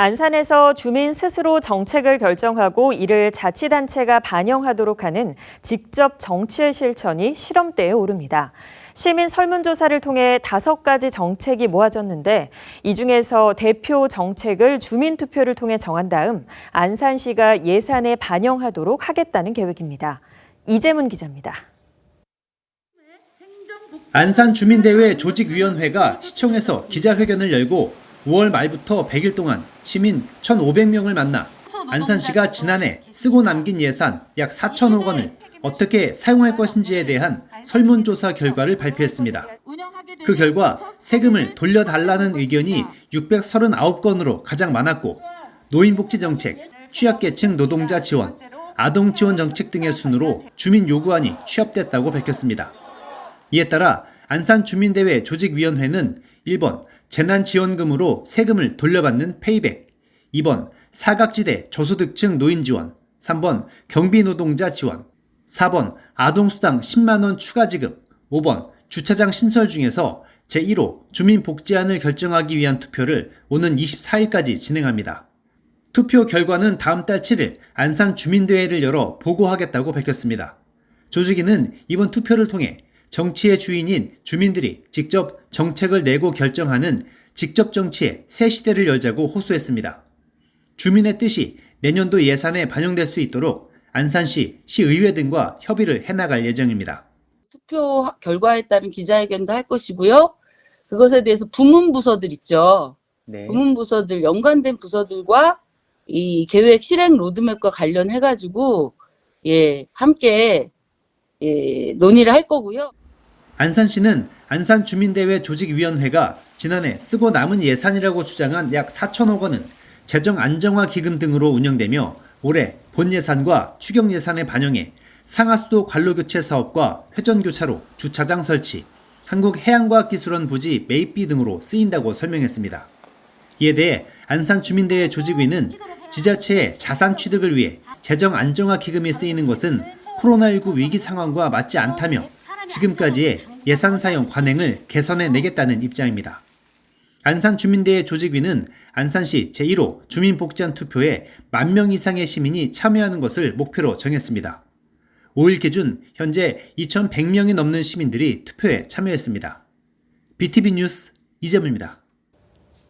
안산에서 주민 스스로 정책을 결정하고 이를 자치단체가 반영하도록 하는 직접 정치의 실천이 시험대에 오릅니다. 시민 설문조사를 통해 다섯 가지 정책이 모아졌는데 이 중에서 대표 정책을 주민투표를 통해 정한 다음 안산시가 예산에 반영하도록 하겠다는 계획입니다. 이재문 기자입니다. 안산 주민대회 조직위원회가 시청에서 기자회견을 열고 5월 말부터 100일 동안 시민 1,500명을 만나 안산시가 지난해 쓰고 남긴 예산 약 4천억 원을 어떻게 사용할 것인지에 대한 설문조사 결과를 발표했습니다. 그 결과 세금을 돌려달라는 의견이 639건으로 가장 많았고 노인복지 정책, 취약계층 노동자 지원, 아동 지원 정책 등의 순으로 주민 요구안이 취합됐다고 밝혔습니다. 이에 따라 안산 주민대회 조직위원회는 1번 재난지원금으로 세금을 돌려받는 페이백, 2번 사각지대 저소득층 노인 지원, 3번 경비노동자 지원, 4번 아동수당 10만원 추가 지급, 5번 주차장 신설 중에서 제1호 주민복지안을 결정하기 위한 투표를 오는 24일까지 진행합니다. 투표 결과는 다음 달 7일 안산 주민대회를 열어 보고하겠다고 밝혔습니다. 조직위는 이번 투표를 통해 정치의 주인인 주민들이 직접 정책을 내고 결정하는 직접 정치의 새 시대를 열자고 호소했습니다. 주민의 뜻이 내년도 예산에 반영될 수 있도록 안산시, 시의회 등과 협의를 해나갈 예정입니다. 투표 결과에 따른 기자회견도 할 것이고요. 그것에 대해서 부문 부서들 있죠. 부문 부서들 연관된 부서들과 이 계획 실행 로드맵과 관련해 가지고 예, 함께 예, 논의를 할 거고요. 안산시는 안산주민대회 조직위원회가 지난해 쓰고 남은 예산이라고 주장한 약 4천억 원은 재정 안정화 기금 등으로 운영되며 올해 본 예산과 추경 예산에 반영해 상하수도 관로 교체 사업과 회전 교차로, 주차장 설치, 한국해양과학기술원 부지 매입비 등으로 쓰인다고 설명했습니다. 이에 대해 안산주민대회 조직위는 지자체의 자산 취득을 위해 재정 안정화 기금이 쓰이는 것은 코로나19 위기 상황과 맞지 않다며 지금까지의 예산 사용 관행을 개선해 내겠다는 입장입니다. 안산주민대회 조직위는 안산시 제1호 주민복지안 투표에 만 명 이상의 시민이 참여하는 것을 목표로 정했습니다. 5일 기준 현재 2,100명이 넘는 시민들이 투표에 참여했습니다. BTV 뉴스 이재문입니다.